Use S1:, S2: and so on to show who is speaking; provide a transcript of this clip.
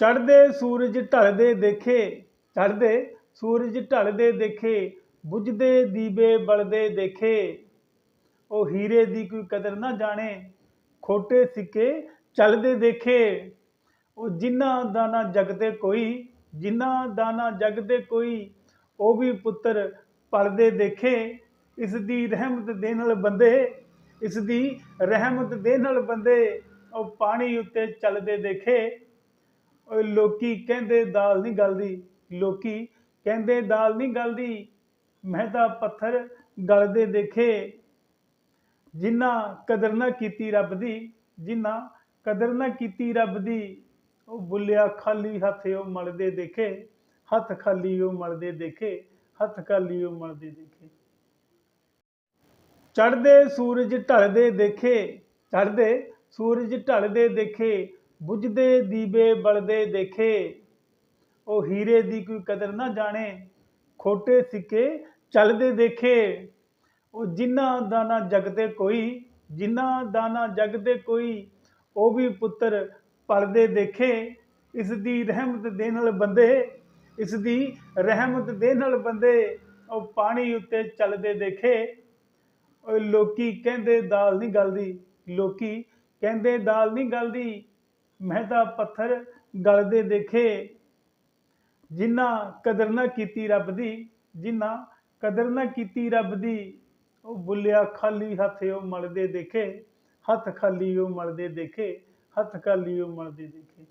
S1: ਚੜਦੇ ਸੂਰਜ ਢਲਦੇ ਦੇਖੇ ਚੜਦੇ ਸੂਰਜ ਢਲਦੇ ਦੇਖੇ, ਬੁਝਦੇ ਦੀਵੇ ਬਲਦੇ ਦੇਖੇ। ਉਹ ਹੀਰੇ ਦੀ ਕੋਈ ਕਦਰ ਨਾ ਜਾਣੇ, ਖੋਟੇ ਸਿੱਕੇ ਚੱਲਦੇ ਦੇਖੇ। ਉਹ ਜਿਨ੍ਹਾਂ ਦਾ ਨਾ ਜਗ ਤੇ ਕੋਈ, ਜਿਨ੍ਹਾਂ ਦਾ ਨਾ ਜਗ ਤੇ ਕੋਈ, ਉਹ ਵੀ ਪੁੱਤਰ ਪਲਦੇ ਦੇਖੇ। ਇਸ ਦੀ ਰਹਿਮਤ ਦੇ ਨਾਲ ਬੰਦੇ, ਇਸ ਦੀ ਰਹਿਮਤ ਦੇ ਨਾਲ ਬੰਦੇ, ਉਹ ਪਾਣੀ ਉੱਤੇ ਚੱਲਦੇ ਦੇਖੇ। ਓਏ ਲੋਕੀ ਕਹਿੰਦੇ ਦਾਲ ਨਹੀਂ ਗਲਦੀ। ਲੋਕੀ ਕਹਿੰਦੇ ਦਾਲ ਨਹੀਂ ਗਲਦੀ। ਮੈਂ ਤਾਂ ਪੱਥਰ ਗਲਦੇ ਦੇਖੇ। ਜਿੰਨਾ ਕਦਰ ਨਾ ਕੀਤੀ ਰੱਬ ਦੀ ਜਿਨ੍ਹਾਂ ਕਦਰ ਨਾ ਕੀਤੀ ਰੱਬ ਦੀ, ਉਹ ਬੁੱਲਿਆ ਖਾਲੀ ਹੱਥ ਉਹ ਮਲਦੇ ਦੇਖੇ। ਹੱਥ ਖਾਲੀ ਉਹ ਮਲਦੇ ਦੇਖੇ। ਹੱਥ ਖਾਲੀ ਉਹ ਮਲਦੇ ਦੇਖੇ। ਚੜਦੇ ਸੂਰਜ ਢਲਦੇ ਦੇਖੇ। ਚੜਦੇ ਸੂਰਜ ਢਲਦੇ ਦੇਖੇ। ਬੁਝਦੇ ਦੀਵੇ ਬਲਦੇ ਦੇਖੇ। ਉਹ ਹੀਰੇ ਦੀ ਕੋਈ ਕਦਰ ਨਾ ਜਾਣੇ, ਖੋਟੇ ਸਿੱਕੇ ਚੱਲਦੇ ਦੇਖੇ। ਉਹ ਜਿਨ੍ਹਾਂ ਦਾ ਨਾ ਜਗ ਕੋਈ ਜਿਨ੍ਹਾਂ ਦਾ ਨਾ ਜਗ ਕੋਈ, ਉਹ ਵੀ ਪੁੱਤਰ ਪਲਦੇ ਦੇਖੇ। ਇਸ ਦੀ ਰਹਿਮਤ ਦੇ ਨਾਲ ਬੰਦੇ, ਇਸ ਦੀ ਰਹਿਮਤ ਦੇ ਨਾਲ ਬੰਦੇ, ਉਹ ਪਾਣੀ ਉੱਤੇ ਚੱਲਦੇ ਦੇਖੇ। ਉਹ ਲੋਕੀ ਕਹਿੰਦੇ ਦਾਲ ਨਹੀਂ ਗਲਦੀ, ਲੋਕੀ ਕਹਿੰਦੇ ਦਾਲ ਨਹੀਂ ਗਲਦੀ। ਮੈਂ ਤਾਂ ਪੱਥਰ ਗਲਦੇ ਦੇਖੇ। ਜਿੰਨਾ ਕਦਰ ਨਾ ਕੀਤੀ ਰੱਬ ਦੀ, ਜਿੰਨਾ ਕਦਰ ਨਾ ਕੀਤੀ ਰੱਬ ਦੀ, ਉਹ ਬੁੱਲਿਆ ਖਾਲੀ ਹੱਥ ਉਹ ਮਲਦੇ ਦੇਖੇ। ਹੱਥ ਖਾਲੀ ਉਹ ਮਲਦੇ ਦੇਖੇ, ਹੱਥ ਖਾਲੀ ਉਹ ਮਲਦੇ ਦੇਖੇ।